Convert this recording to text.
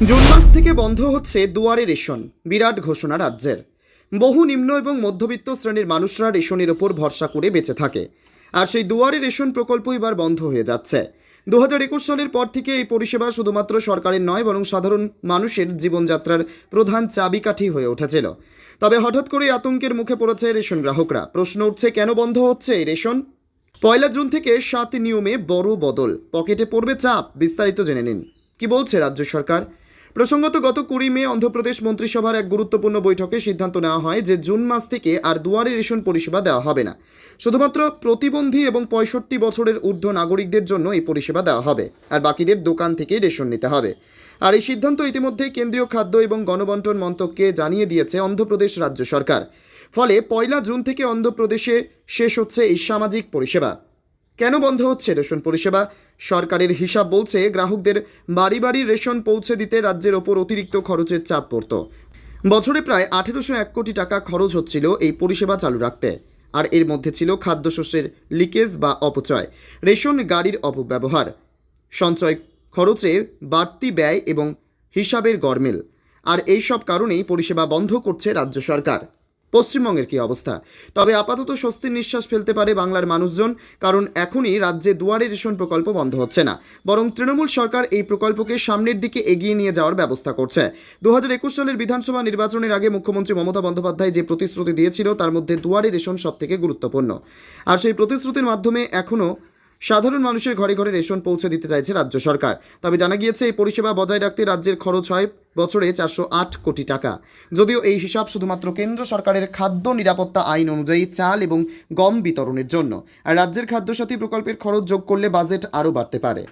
June মাস থেকে বন্ধ হচ্ছে দুয়ারে রেশন, বিরাট ঘোষণা রাজ্যের। বহু নিম্ন এবং মধ্যবিত্ত শ্রেণির মানুষরা রেশনের ওপর ভরসা করে বেঁচে থাকে। আর সেই দুয়ারে রেশন প্রকল্প এবার বন্ধ হয়ে যাচ্ছে। দু হাজার একুশ সালের পর থেকে এই পরিষেবা শুধুমাত্র সরকারের নয়, বরং সাধারণ মানুষের জীবনযাত্রার প্রধান চাবিকাঠি হয়ে উঠেছিল। তবে হঠাৎ করে আতঙ্কের মুখে পড়েছে রেশন গ্রাহকরা। প্রশ্ন উঠছে, কেন বন্ধ হচ্ছে এই রেশন? পয়লা জুন থেকে সাত নিয়মে বড় বদল। পকেটে পড়বে চাপ, বিস্তারিত জেনে নিন। কি বলছে রাজ্য সরকার? প্রসঙ্গত, গত কুড়ি মে অন্ধ্রপ্রদেশ মন্ত্রিসভার এক গুরুত্বপূর্ণ বৈঠকে সিদ্ধান্ত নেওয়া হয় যে জুন মাস থেকে আর দুয়ারে রেশন পরিষেবা দেওয়া হবে না। শুধুমাত্র প্রতিবন্ধী এবং পঁয়ষট্টি বছরের ঊর্ধ্ব নাগরিকদের জন্য এই পরিষেবা দেওয়া হবে, আর বাকিদের দোকান থেকেই রেশন নিতে হবে। আর এই সিদ্ধান্ত ইতিমধ্যে কেন্দ্রীয় খাদ্য এবং গণবন্টন মন্ত্রককে জানিয়ে দিয়েছে অন্ধ্রপ্রদেশ রাজ্য সরকার। ফলে পয়লা জুন থেকে অন্ধ্রপ্রদেশে শেষ হচ্ছে এই সামাজিক পরিষেবা। কেন বন্ধ হচ্ছে রেশন পরিষেবা? সরকারের হিসাব বলছে গ্রাহকদের বাড়ি বাড়ি রেশন পৌঁছে দিতে রাজ্যের ওপর অতিরিক্ত খরচের চাপ পড়ত। বছরে প্রায় আঠেরোশো এক কোটি টাকা খরচ হচ্ছিল এই পরিষেবা চালু রাখতে। আর এর মধ্যে ছিল খাদ্যশস্যের লিকেজ বা অপচয়, রেশন গাড়ির অপব্যবহার, সঞ্চয় খরচে বাড়তি ব্যয় এবং হিসাবের গরমিল আর এই সব কারণেই পরিষেবা বন্ধ করছে রাজ্য সরকার। পশ্চিমবঙ্গের কি অবস্থা? তবে আপাতত স্বস্তির নিঃশ্বাস ফেলতে পারে বাংলার মানুষজন, কারণ এখনই রাজ্যে দুয়ারে রেশন প্রকল্প বন্ধ হচ্ছে না। বরং তৃণমূল সরকার এই প্রকল্পকে সামনের দিকে এগিয়ে নিয়ে যাওয়ার ব্যবস্থা করছে। দু হাজার একুশ সালের বিধানসভা নির্বাচনের আগে মুখ্যমন্ত্রী মমতা বন্দ্যোপাধ্যায় যে প্রতিশ্রুতি দিয়েছিল, তার মধ্যে দুয়ারে রেশন সবথেকে গুরুত্বপূর্ণ। আর সেই প্রতিশ্রুতির মাধ্যমে এখনও সাধারণ মানুষের ঘরে ঘরে রেশন পৌঁছে দিতে চাইছে রাজ্য সরকার। তবে জানা গিয়েছে, এই পরিষেবা বজায় রাখতে রাজ্যের খরচ হয় বছরে চারশো আট কোটি টাকা। যদিও এই হিসাব শুধুমাত্র কেন্দ্র সরকারের খাদ্য নিরাপত্তা আইন অনুযায়ী চাল এবং গম বিতরণের জন্য। আর রাজ্যের খাদ্যসাথী প্রকল্পের খরচ যোগ করলে বাজেট আরও বাড়তে পারে।